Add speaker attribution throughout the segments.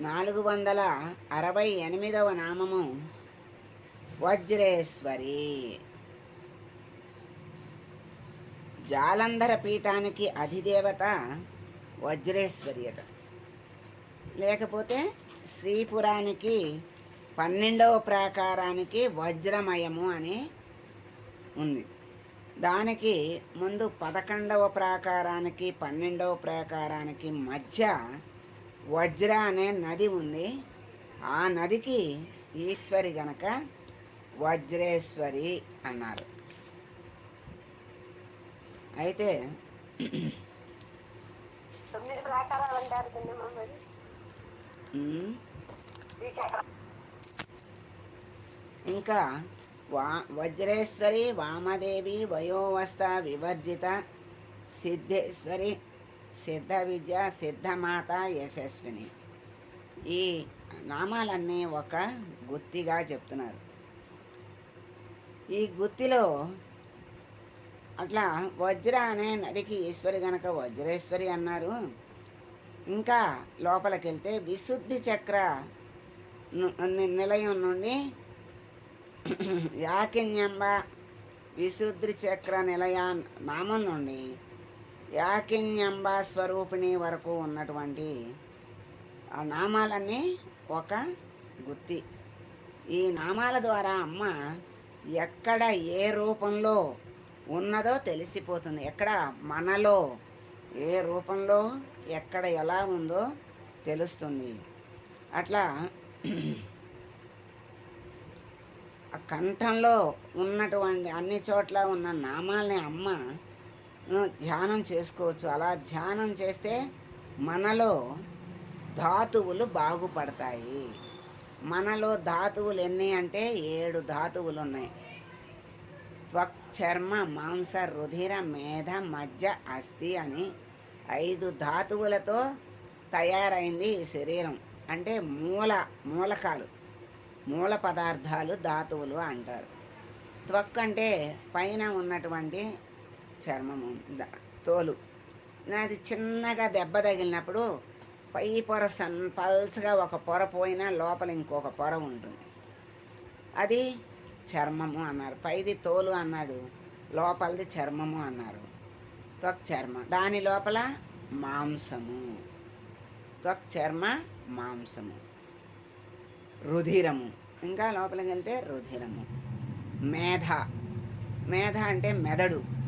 Speaker 1: నాలుగు వందల అరవై ఎనిమిదవ నామము వజ్రేశ్వరి. జాలంధర పీఠానికి అధిదేవత వజ్రేశ్వరి అట. లేకపోతే శ్రీపురానికి పన్నెండవ ప్రాకారానికి వజ్రమయము అని ఉంది. దానికి ముందు పదకొండవ ప్రాకారానికి పన్నెండవ ప్రాకారానికి మధ్య వజ్ర అనే నది ఉంది. ఆ నదికి ఈశ్వరి గనక వజ్రేశ్వరి అన్నారు. అయితే ఇంకా వా వజ్రేశ్వరి వామదేవి వయోవస్థ వివర్జిత సిద్ధేశ్వరి సిద్ధ విద్య సిద్ధమాత యశస్విని. ఈ నామాలన్నీ ఒక గుత్తిగా చెప్తున్నారు. ఈ గుత్తిలో అట్లా వజ్ర అనే నదికి ఈశ్వరి గనక వజ్రేశ్వరి అన్నారు. ఇంకా లోపలికి వెళ్తే విశుద్ధి చక్ర ను- నిలయం నుండి యాకిన్యంబ విశుద్ధి చక్ర నిలయ నామం నుండి యాకిన్యంబ స్వరూపిణి వరకు ఉన్నటువంటి ఆ నామాలన్నీ ఒక గుత్తి. ఈ నామాల ద్వారా అమ్మ ఎక్కడ ఏ రూపంలో ఉన్నదో తెలిసిపోతుంది. ఎక్కడ మనలో ఏ రూపంలో ఎక్కడ ఎలా ఉందో తెలుస్తుంది. అట్లా ఆ కంఠంలో ఉన్నటువంటి అన్ని చోట్ల ఉన్న నామాలని అమ్మ ధ్యానం చేసుకోవచ్చు. అలా ధ్యానం చేస్తే మనలో ధాతువులు బాగుపడతాయి. మనలో ధాతువులు ఎన్ని అంటే ఏడు ధాతువులు ఉన్నాయి త్వక్ చర్మ మాంస రుధిర మేధ మజ్జ అస్థి అని ఐదు ధాతువులతో తయారైంది ఈ శరీరం. అంటే మూల మూలకాలు. మూల పదార్థాలు ధాతువులు అంటారు. త్వక్ అంటే పైన ఉన్నటువంటి చర్మము తోలు. నాది చిన్నగా దెబ్బ తగిలినప్పుడు పై పొర సన్ పల్చగా ఒక పొర పోయినా లోపల ఇంకొక పొర ఉంటుంది. అది చర్మము అన్నారు. పైది తోలు అన్నాడు. లోపలిది చర్మము అన్నారు. త్వక్ చర్మ. దాని లోపల మాంసము. త్వక్ చర్మ మాంసము. రుధిరము. ఇంకా లోపలికి వెళ్తే రుధిరము. మేధ. మేధ అంటే మెదడు.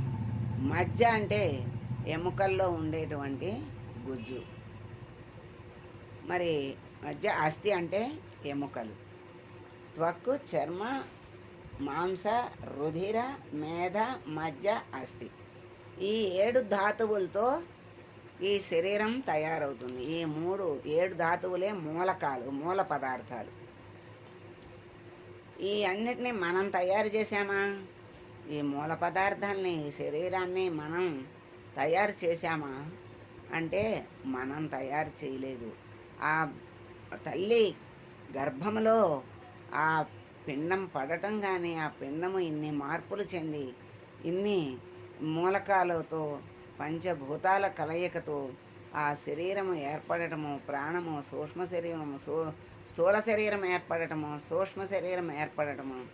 Speaker 1: మజ్జ అంటే ఎముకల్లో ఉండేటువంటి గుజ్జు. మరి మధ్య అస్థి అంటే ఎముకలు. త్వక్కు చర్మ మాంస రుధిర మేధ మధ్య అస్థి. ఈ ఏడు ధాతువులతో ఈ శరీరం తయారవుతుంది. ఈ మూడు ఏడు ధాతువులే మూలకాలు మూల పదార్థాలు. ఈ అన్నిటినీ మనం తయారు చేసామా ఈ మూల పదార్థాలని ఈ శరీరాన్ని మనం తయారు చేశామా? అంటే మనం తయారు చేయలేదు. ఆ తల్లి గర్భంలో ఆ పిండం పడటం కానీ ఆ పిండము ఇన్ని మార్పులు చెంది ఇన్ని మూలకాలతో పంచభూతాల కలయికతో ఆ శరీరము ఏర్పడటము ప్రాణము సూక్ష్మ శరీరము సూ స్థూల శరీరం ఏర్పడటము సూక్ష్మ శరీరం ఏర్పడటము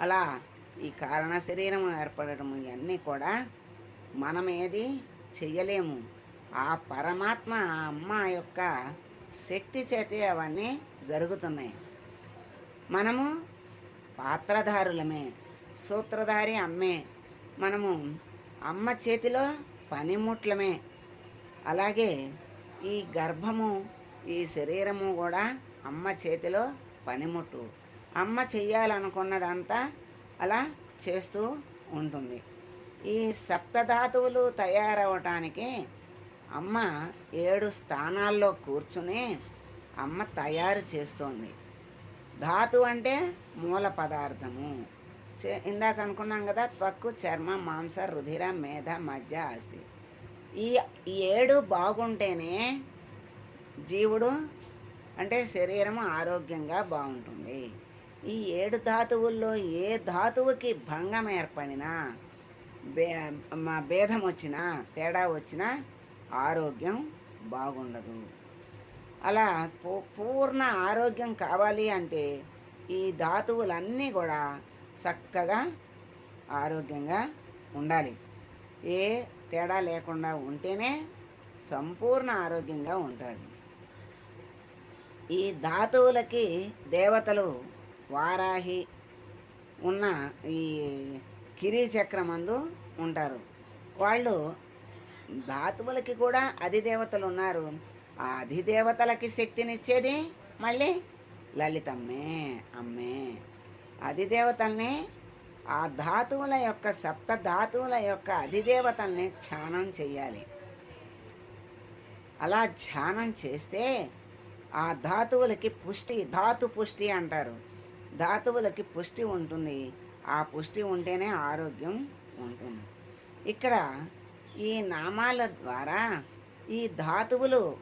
Speaker 1: అలా ఈ కారణ శరీరం ఏర్పడటము ఇవన్నీ కూడా మనం ఏది చెయ్యలేము. ఆ పరమాత్మ ఆ అమ్మ యొక్క శక్తి చేతే అవన్నీ జరుగుతున్నాయి. మనము పాత్రధారులమే సూత్రధారి అమ్మే. మనము అమ్మ చేతిలో పనిముట్లమే. అలాగే ఈ గర్భము ఈ శరీరము కూడా అమ్మ చేతిలో పనిముట్టు. అమ్మ చెయ్యాలనుకున్నదంతా అలా చేస్తూ ఉంటుంది. ఈ సప్తధాతువులు తయారవటానికి అమ్మ ఏడు స్థానాల్లో కూర్చుని అమ్మ తయారు చేస్తోంది. ధాతు అంటే మూల పదార్థము. చే- ఇందాక అనుకున్నాం కదా త్వక్కు చర్మ మాంస రుధిర మేధ మధ్య అస్థి ఈ ఈ ఏడు బాగుంటేనే జీవుడు అంటే శరీరము ఆరోగ్యంగా బాగుంటుంది. ఈ ఏడు ధాతువుల్లో ఏ ధాతువుకి భంగం ఏర్పడినా బే మా భేదం వచ్చినా తేడా వచ్చినా ఆరోగ్యం బాగుండదు. అలా పూ- పూర్ణ ఆరోగ్యం కావాలి అంటే ఈ ధాతువులన్నీ కూడా చక్కగా ఆరోగ్యంగా ఉండాలి. ఏ తేడా లేకుండా ఉంటేనే సంపూర్ణ ఆరోగ్యంగా ఉంటాడు. ఈ ధాతువులకి దేవతలు వారాహి ఉన్న ఈ కిరీ చక్రమందు ఉంటారు. వాళ్ళు ధాతువులకి కూడా అధిదేవతలు ఉన్నారు. ఆ అధిదేవతలకి శక్తినిచ్చేది మళ్ళీ లలితమ్మే అమ్మే. అధిదేవతల్ని ఆ ధాతువుల యొక్క సప్త ధాతువుల యొక్క అధిదేవతల్ని ధ్యానం చేయాలి అలా ధ్యానం చేస్తే ఆ ధాతువులకి పుష్టి ధాతు పుష్టి అంటారు. ధాతువులకి పుష్టి ఉంటుంది. ఆ పుష్టి ఉంటేనే ఆరోగ్యం ఉంటుంది. ఇక్కడ ఈ నామాల ద్వారా ఈ ధాతువులు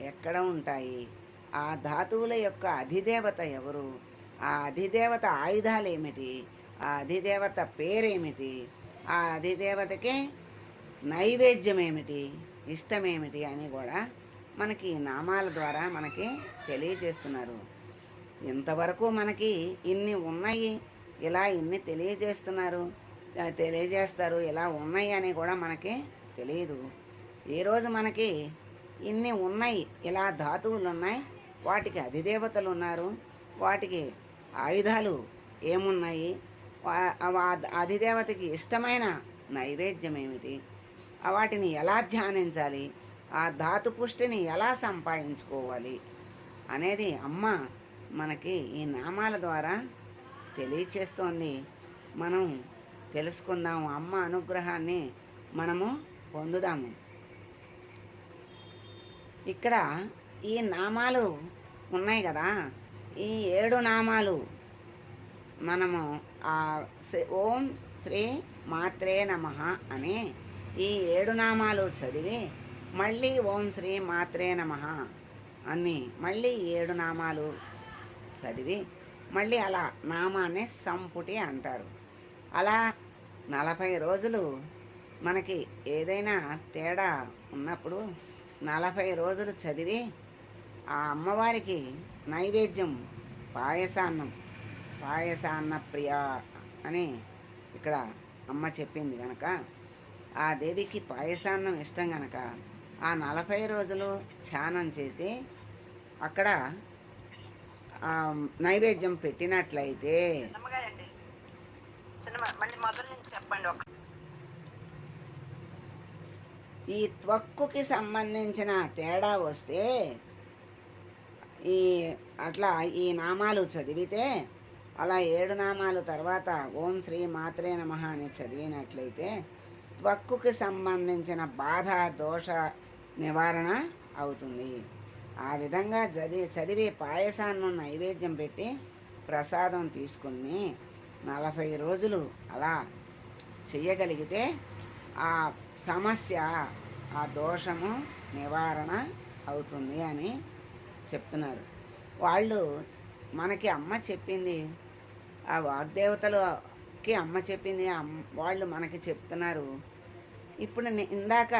Speaker 1: ఎక్కడ ఉంటాయి? ఆ ధాతువుల యొక్క అధిదేవత ఎవరు? ఆ అధిదేవత ఆయుధాలు ఏమిటి ఆ అధిదేవత పేరేమిటి? ఆ అధిదేవతకి నైవేద్యం ఏమిటి ఇష్టమేమిటి అని కూడా మనకి ఈ నామాల ద్వారా మనకి తెలియజేస్తున్నారు. ఇంతవరకు మనకి ఇన్ని ఉన్నాయి ఇలా ఇన్ని తెలియజేస్తున్నారు తెలియజేస్తారు ఇలా ఉన్నాయి అని కూడా మనకి తెలియదు. ఈరోజు మనకి ఇన్ని ఉన్నాయి ఇలా ధాతువులు ఉన్నాయి వాటికి అధిదేవతలు ఉన్నారు వాటికి ఆయుధాలు ఏమున్నాయి అధిదేవతకి ఇష్టమైన నైవేద్యం ఏమిటి వాటిని ఎలా ధ్యానించాలి ఆ ధాతు పుష్టిని ఎలా సంపాదించుకోవాలి అనేది అమ్మ మనకి ఈ నామాల ద్వారా తెలియచేస్తోంది. మనం తెలుసుకుందాము అమ్మ అనుగ్రహాన్ని మనము పొందుదాము. ఇక్కడ ఈ నామాలు ఉన్నాయి కదా. ఈ ఏడు నామాలు మనము ఓం శ్రీ మాత్రే నమ అని ఈ ఏడు నామాలు చదివి మళ్ళీ ఓం శ్రీ మాత్రే నమ అని మళ్ళీ ఏడు నామాలు చదివి మళ్ళీ అలా నామాన్ని సంపుటి అంటారు. అలా నలభై రోజులు మనకి ఏదైనా తేడా ఉన్నప్పుడు నలభై రోజులు చదివి ఆ అమ్మవారికి నైవేద్యం పాయసాన్నం పాయసాన్న ప్రియ అని ఇక్కడ అమ్మ చెప్పింది కనుక ఆ దేవికి పాయసాన్నం ఇష్టం కనుక ఆ నలభై రోజులు ధ్యానం చేసి అక్కడ నైవేద్యం పెట్టినట్లయితే ఈ త్వక్కుకి సంబంధించిన తేడా వస్తే ఈ అట్లా ఈ నామాలు చదివితే అలా ఏడు నామాలు తర్వాత ఓం శ్రీ మాత్రే నమ అని చదివినట్లయితే త్వక్కుకి సంబంధించిన బాధ దోష నివారణ అవుతుంది. ఆ విధంగా చదివి చదివి పాయసాన్ని నైవేద్యం పెట్టి ప్రసాదం తీసుకుని నలభై రోజులు అలా చెయ్యగలిగితే ఆ సమస్య ఆ దోషము నివారణ అవుతుంది అని చెప్తున్నారు. వాళ్ళు మనకి అమ్మ చెప్పింది ఆ వాగ్దేవతలకి అమ్మ చెప్పింది అమ్- వాళ్ళు మనకి చెప్తున్నారు. ఇప్పుడు ఇందాక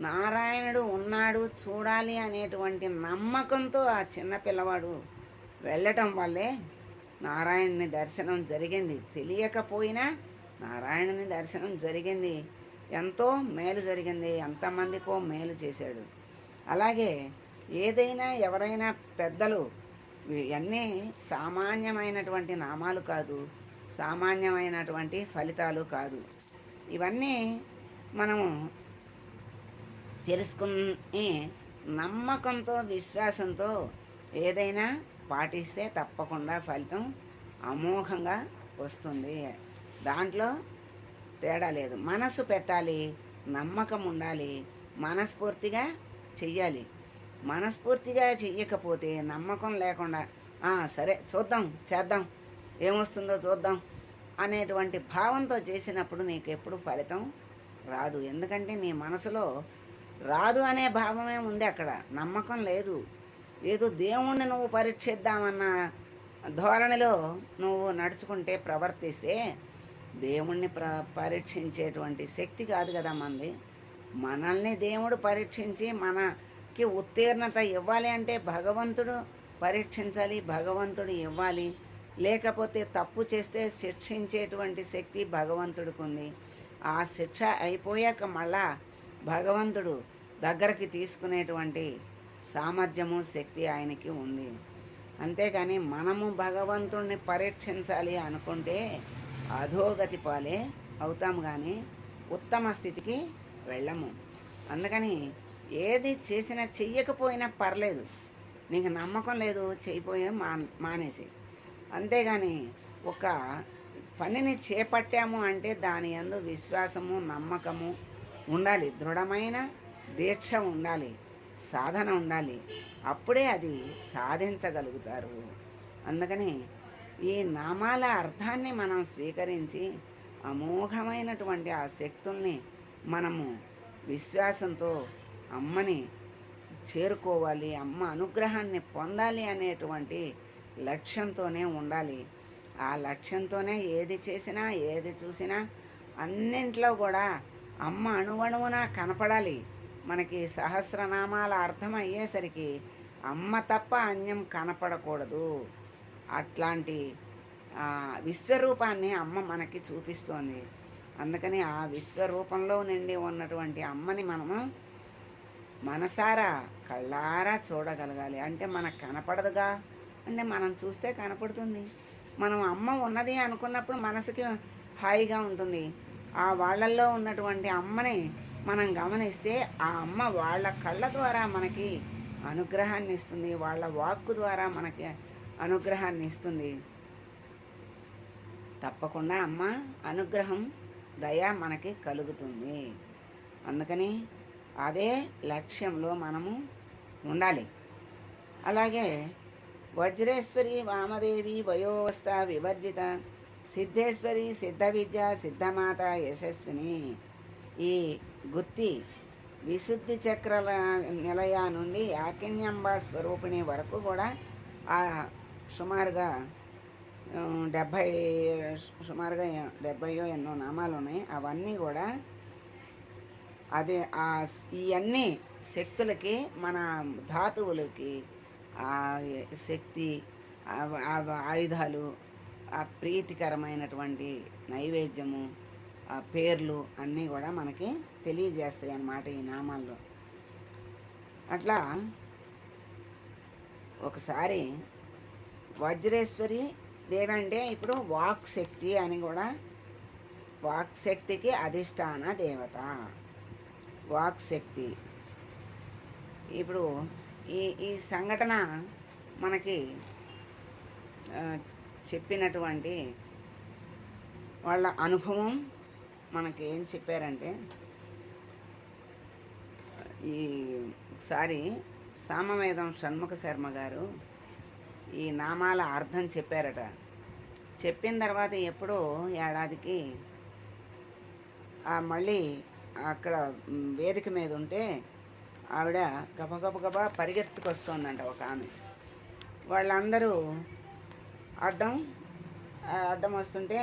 Speaker 1: నారాయణుడు ఉన్నాడు చూడాలి అనేటువంటి నమ్మకంతో ఆ చిన్న పిల్లవాడు వెళ్ళటం వల్లే నారాయణుని దర్శనం జరిగింది. తెలియకపోయినా నారాయణుని దర్శనం జరిగింది. ఎంతో మేలు జరిగింది. ఎంతమందికో మేలు చేశాడు. అలాగే ఏదైనా ఎవరైనా పెద్దలు ఇవన్నీ సామాన్యమైనటువంటి నామాలు కాదు సామాన్యమైనటువంటి ఫలితాలు కాదు. ఇవన్నీ మనము తెలుసుకుని నమ్మకంతో విశ్వాసంతో ఏదైనా పాటిస్తే తప్పకుండా ఫలితం అమోఘంగా వస్తుంది. దాంట్లో తేడా లేదు. మనసు పెట్టాలి నమ్మకం ఉండాలి మనస్ఫూర్తిగా చెయ్యాలి. మనస్ఫూర్తిగా చెయ్యకపోతే నమ్మకం లేకుండా సరే చూద్దాం చేద్దాం ఏమొస్తుందో చూద్దాం అనేటువంటి భావంతో చేసినప్పుడు నీకు ఎప్పుడు ఫలితం రాదు. ఎందుకంటే నీ మనసులో రాదు అనే భావమే ఉంది అక్కడ. నమ్మకం లేదు. ఏదో దేవుణ్ణి నువ్వు పరీక్షిద్దామన్న ధోరణిలో నువ్వు నడుచుకుంటే ప్రవర్తిస్తే దేవుణ్ణి ప్ర పరీక్షించేటువంటి శక్తి కాదు కదా మంది. మనల్ని దేవుడు పరీక్షించి మనకి ఉత్తీర్ణత ఇవ్వాలి అంటే భగవంతుడు పరీక్షించాలి భగవంతుడు ఇవ్వాలి. లేకపోతే తప్పు చేస్తే శిక్షించేటువంటి శక్తి భగవంతుడికి ఉంది ఆ శిక్ష అయిపోయాక మళ్ళా భగవంతుడు దగ్గరికి తీసుకునేటువంటి సామర్థ్యము శక్తి ఆయనకి ఉంది. అంతేకాని మనము భగవంతుణ్ణి పరీక్షించాలి అనుకుంటే అధోగతి పాలే అవుతాం కానీ ఉత్తమ స్థితికి వెళ్ళము. అందుకని ఏది చేసినా చెయ్యకపోయినా పర్లేదు. నీకు నమ్మకం లేదు చేయిపోయే మా మానేసి. అంతేగాని ఒక పనిని చేపట్టాము అంటే దాని యందు విశ్వాసము నమ్మకము ఉండాలి. దృఢమైన దీక్ష ఉండాలి. సాధన ఉండాలి. అప్పుడే అది సాధించగలుగుతారు. అందుకని ఈ నామాల అర్థాన్ని మనం స్వీకరించి అమోఘమైనటువంటి ఆ శక్తుల్ని మనము విశ్వాసంతో అమ్మని చేరుకోవాలి అమ్మ అనుగ్రహాన్ని పొందాలి అనేటువంటి లక్ష్యంతోనే ఉండాలి. ఆ లక్ష్యంతోనే ఏది చేసినా ఏది చూసినా అన్నింట్లో కూడా అమ్మ అణువణువున కనపడాలి. మనకి సహస్రనామాల అర్థం అయ్యేసరికి అమ్మ తప్ప అన్యం కనపడకూడదు. అట్లాంటి విశ్వరూపాన్ని అమ్మ మనకి చూపిస్తోంది. అందుకని ఆ విశ్వరూపంలో నిండి ఉన్నటువంటి అమ్మని మనము మనసారా కళ్ళారా చూడగలగాలి. అంటే మనకు కనపడదుగా? అంటే మనం చూస్తే కనపడుతుంది. మనం అమ్మ ఉన్నది అనుకున్నప్పుడు మనసుకి హాయిగా ఉంటుంది. ఆ వాళ్ళల్లో ఉన్నటువంటి అమ్మని మనం గమనిస్తే ఆ అమ్మ వాళ్ళ కళ్ళ ద్వారా మనకి అనుగ్రహాన్ని ఇస్తుంది వాళ్ళ వాక్కు ద్వారా మనకి అనుగ్రహాన్ని ఇస్తుంది. తప్పకుండా అమ్మ అనుగ్రహం దయ మనకి కలుగుతుంది. అందుకని అదే లక్ష్యంలో మనము ఉండాలి. అలాగే వజ్రేశ్వరి వామదేవి వయోవస్థ వివర్జిత సిద్ధేశ్వరి సిద్ధ విద్య సిద్ధమాత యశస్విని. ఈ గుత్తి విశుద్ధి చక్రాల నిలయ నుండి యాకిన్యంబ స్వరూపిణి వరకు కూడా సుమారుగా డెబ్భై సుమారుగా డెబ్భైయో ఎన్నో నామాలు ఉన్నాయి అవన్నీ కూడా అదే ఆ ఇవన్నీ శక్తులకి మన ధాతువులకి ఆ శక్తి ఆయుధాలు ఆ ప్రీతికరమైనటువంటి నైవేద్యము ఆ పేర్లు అన్నీ కూడా మనకి తెలియజేస్తాయి అన్నమాట ఈ నామాల్లో. అట్లా ఒకసారి వజ్రేశ్వరి దేవి అంటే ఇప్పుడు వాక్ శక్తి అని కూడా వాక్ శక్తికి అధిష్టాన దేవత. వాక్ శక్తి. ఇప్పుడు ఈ ఈ సంఘటన మనకి చెప్పినటువంటి వాళ్ళ అనుభవం మనకి ఏం చెప్పారంటే ఈ సారి సామవేదం షణ్ముఖ శర్మ గారు ఈ నామాల అర్థం చెప్పారట. చెప్పిన తర్వాత ఎప్పుడో ఏడాదికి ఆ మళ్ళీ అక్కడ వేదిక మీద ఉంటే ఆవిడ గబగబ గబా పరిగెత్తుకొస్తోందంట ఒక ఆమె. వాళ్ళందరూ అడ్డం అడ్డం వస్తుంటే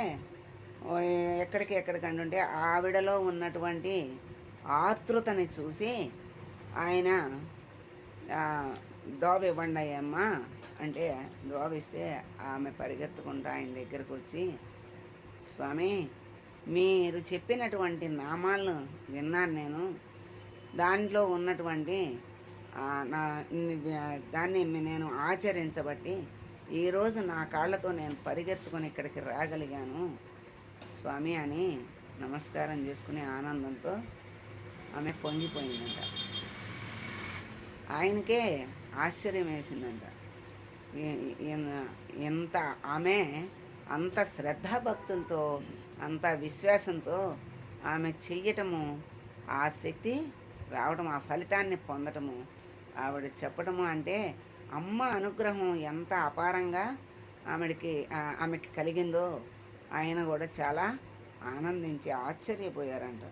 Speaker 1: ఎక్కడికి ఎక్కడికి అంటుంటే ఆవిడలో ఉన్నటువంటి ఆతృతని చూసి ఆయన ఆ, ఇవ్వండి అయ్యమ్మా అంటే దోవిస్తే ఆమె పరిగెత్తుకుంటూ ఆయన దగ్గరకు వచ్చి స్వామి మీరు చెప్పినటువంటి నామాలను విన్నాను నేను. దాంట్లో ఉన్నటువంటి నా దాన్ని నేను ఆచరించబట్టి ఈరోజు నా కాళ్ళతో నేను పరిగెత్తుకొని ఇక్కడికి రాగలిగాను. స్వామి అని నమస్కారం చేసుకునే ఆనందంతో ఆమె పొంగిపోయిందంట. ఆయనకే ఆశ్చర్యం వేసిందంట. ఎంత ఆమె అంత శ్రద్ధాభక్తులతో అంత విశ్వాసంతో ఆమె చెయ్యటము ఆ శక్తి రావడం ఆ ఫలితాన్ని పొందటము ఆవిడ చెప్పడము అంటే అమ్మ అనుగ్రహం ఎంత అపారంగా ఆమెడికి ఆమెకి కలిగిందో ఆయన కూడా చాలా ఆనందించి ఆశ్చర్యపోయారంట.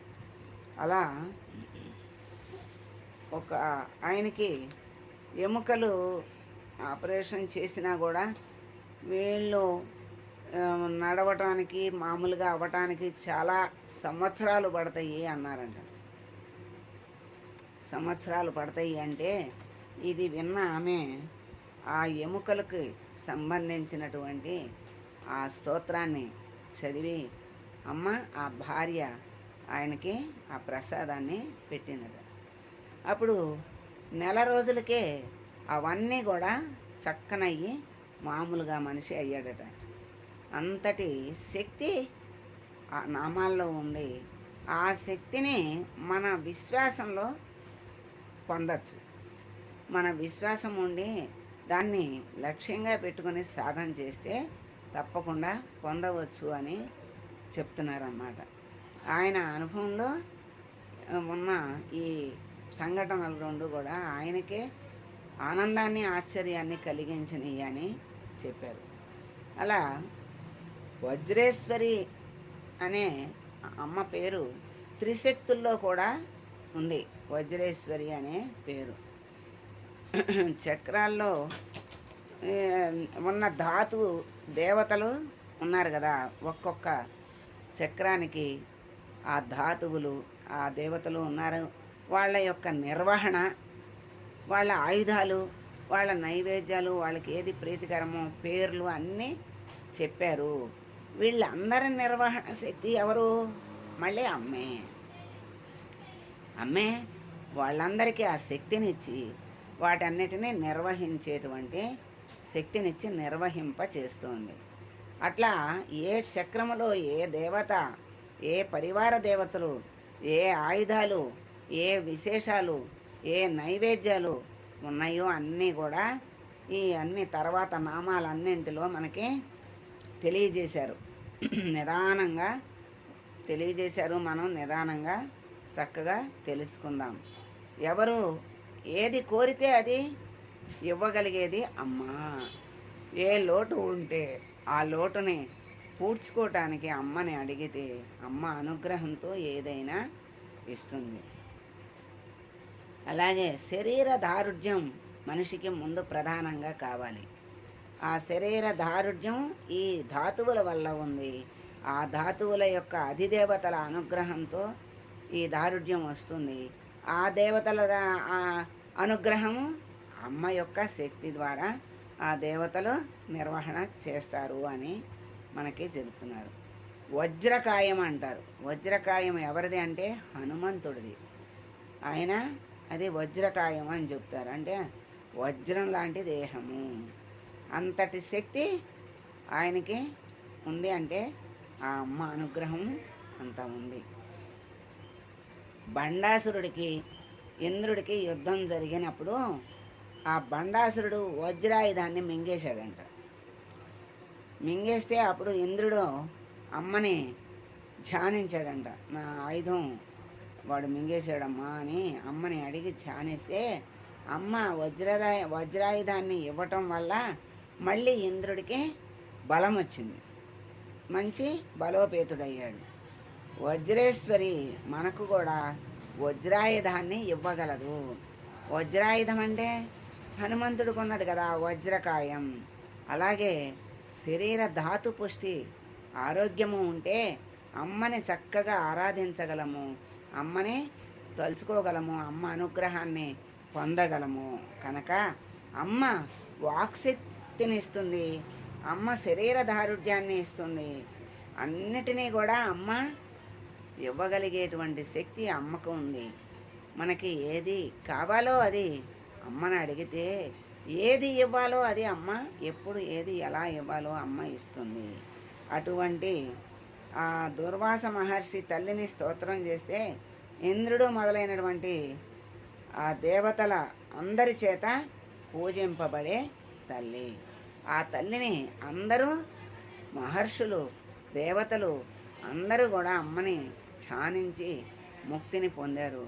Speaker 1: అలా ఒక ఆయనకి ఎముకలు ఆపరేషన్ చేసినా కూడా వీళ్ళు నడవటానికి మామూలుగా అవ్వటానికి చాలా సంవత్సరాలు పడతాయి అన్నారంట. సంవత్సరాలు పడతాయి అంటే ఇది విన్న ఆమె ఆ ఎముకలకు సంబంధించినటువంటి ఆ స్తోత్రాన్ని చదివి అమ్మ ఆ భార్య ఆయనకి ఆ ప్రసాదాన్ని పెట్టినట అప్పుడు నెల రోజులకే అవన్నీ కూడా చక్కనయ్యి మామూలుగా మనిషి అయ్యాడట. అంతటి శక్తి ఆ నామాల్లో ఉండి ఆ శక్తిని మన విశ్వాసంలో పొందచ్చు. మన విశ్వాసం ఉండి దాన్ని లక్ష్యంగా పెట్టుకొని సాధన చేస్తే తప్పకుండా పొందవచ్చు అని చెప్తున్నారన్నమాట. ఆయన అనుభవంలో ఉన్న ఈ సంఘటనలు రెండు కూడా ఆయనకే ఆనందాన్ని ఆశ్చర్యాన్ని కలిగించినవి అని చెప్పారు. అలా వజ్రేశ్వరి అనే అమ్మ పేరు త్రిశక్తుల్లో కూడా ఉంది వజ్రేశ్వరి అనే పేరు. చక్రాల్లో ఉన్న ధాతు దేవతలు ఉన్నారు కదా ఒక్కొక్క చక్రానికి ఆ ధాతువులు ఆ దేవతలు ఉన్నారు. వాళ్ళ యొక్క నిర్వహణ వాళ్ళ ఆయుధాలు వాళ్ళ నైవేద్యాలు వాళ్ళకి ఏది ప్రీతికరమో పేర్లు అన్నీ చెప్పారు. వీళ్ళందరి నిర్వహణ శక్తి ఎవరు? మళ్ళీ అమ్మే. అమ్మే వాళ్ళందరికీ ఆ శక్తినిచ్చి వాటన్నిటినీ నిర్వహించేటువంటి శక్తినిచ్చి నిర్వహింప చేస్తుంది. అట్లా ఏ చక్రములో ఏ దేవత ఏ పరివార దేవతలు ఏ ఆయుధాలు ఏ విశేషాలు ఏ నైవేద్యాలు ఉన్నాయో అన్నీ కూడా ఈ అన్ని తర్వాత నామాలన్నింటిలో మనకి తెలియజేశారు. నిదానంగా తెలియజేశారు మనం నిదానంగా చక్కగా తెలుసుకుందాం. ఎవరు ఏది కోరితే అది ఇవ్వగలిగేది అమ్మా. ఏ లోటు ఉంటే ఆ లోటుని పూడ్చుకోవటానికి అమ్మని అడిగితే అమ్మ అనుగ్రహంతో ఏదైనా ఇస్తుంది. అలాగే శరీర దారుఢ్యం మనిషికి ముందు ప్రధానంగా కావాలి. ఆ శరీర దారుఢ్యం ఈ ధాతువుల వల్ల ఉంది. ఆ ధాతువుల యొక్క అధిదేవతల అనుగ్రహంతో ఈ దారుఢ్యం వస్తుంది. ఆ దేవతల అనుగ్రహము అమ్మ యొక్క శక్తి ద్వారా ఆ దేవతలు నిర్వహణ చేస్తారు అని మనకి చెబుతున్నారు. వజ్రకాయం అంటారు. వజ్రకాయం ఎవరిది అంటే హనుమంతుడిది. ఆయన అది వజ్రకాయం అని చెప్తారు. అంటే వజ్రం లాంటి దేహము. అంతటి శక్తి ఆయనకి ఉంది అంటే ఆ అమ్మ అనుగ్రహం అంత ఉంది. బండాసురుడికి ఇంద్రుడికి యుద్ధం జరిగినప్పుడు ఆ బండాసురుడు వజ్రాయుధాన్ని మింగేశాడంట. మింగేస్తే అప్పుడు ఇంద్రుడు అమ్మని ధ్యానించాడంట. నా ఆయుధం వాడు మింగేశాడమ్మా అని అమ్మని అడిగి ధ్యానిస్తే అమ్మ వజ్రదా వజ్రాయుధాన్ని ఇవ్వటం వల్ల మళ్ళీ ఇంద్రుడికి బలం వచ్చింది మంచి బలోపేతుడయ్యాడు. వజ్రేశ్వరి మనకు కూడా వజ్రాయుధాన్ని ఇవ్వగలదు. వజ్రాయుధం అంటే హనుమంతుడికి ఉన్నది కదా వజ్రకాయం. అలాగే శరీర ధాతు పుష్టి ఆరోగ్యము ఉంటే అమ్మని చక్కగా ఆరాధించగలము. అమ్మని తలుచుకోగలము అమ్మ అనుగ్రహాన్ని పొందగలము. కనుక అమ్మ వాక్శక్తిని ఇస్తుంది అమ్మ శరీర దారుఢ్యాన్ని ఇస్తుంది. అన్నిటినీ కూడా అమ్మ ఇవ్వగలిగేటువంటి శక్తి అమ్మకు ఉంది. మనకి ఏది కావాలో అది అమ్మను అడిగితే ఏది ఇవ్వాలో అది అమ్మ ఎప్పుడు ఏది ఎలా ఇవ్వాలో అమ్మ ఇస్తుంది. అటువంటి ఆ దుర్వాస మహర్షి తల్లిని స్తోత్రం చేస్తే ఇంద్రుడు మొదలైనటువంటి ఆ దేవతల అందరి చేత పూజింపబడే తల్లి. ఆ తల్లిని అందరూ మహర్షులు దేవతలు అందరూ కూడా అమ్మని ఛానించి ముక్తిని పొందారు.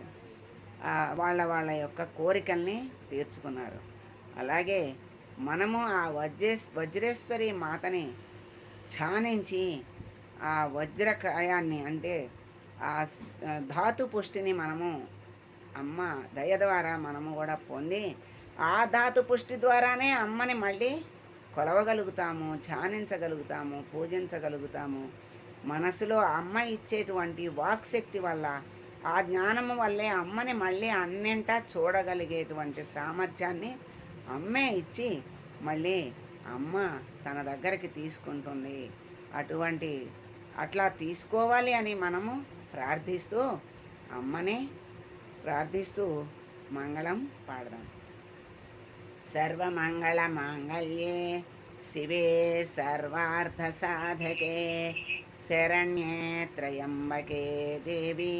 Speaker 1: వాళ్ళ వాళ్ళ యొక్క కోరికల్ని తీర్చుకున్నారు. అలాగే మనము ఆ వజ్రేశ్ వజ్రేశ్వరి మాతని ఛానించి ఆ వజ్రకాయాన్ని అంటే ఆ ధాతు పుష్టిని మనము అమ్మ దయ ద్వారా మనము కూడా పొంది ఆ ధాతు పుష్టి ద్వారానే అమ్మని మళ్ళీ కొలవగలుగుతాము ధ్యానించగలుగుతాము పూజించగలుగుతాము. మనసులో అమ్మ ఇచ్చేటువంటి వాక్శక్తి వల్ల ఆ జ్ఞానము వల్లే అమ్మని మళ్ళీ అన్నింటా చూడగలిగేటువంటి సామర్థ్యాన్ని అమ్మే ఇచ్చి మళ్ళీ అమ్మ తన దగ్గరికి తీసుకుంటుంది. అటువంటి అట్లా తీసుకోవాలి అని మనము ప్రార్థిస్తూ అమ్మనే ప్రార్థిస్తూ మంగళం పాడదాం. సర్వమంగళ మాంగళ్యే శివే సర్వార్థ సాధకే. శరణ్యే త్రయంబకే దేవి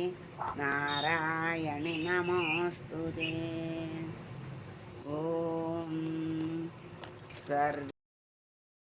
Speaker 1: నారాయణి నమోస్తుతే ఓం సర్వ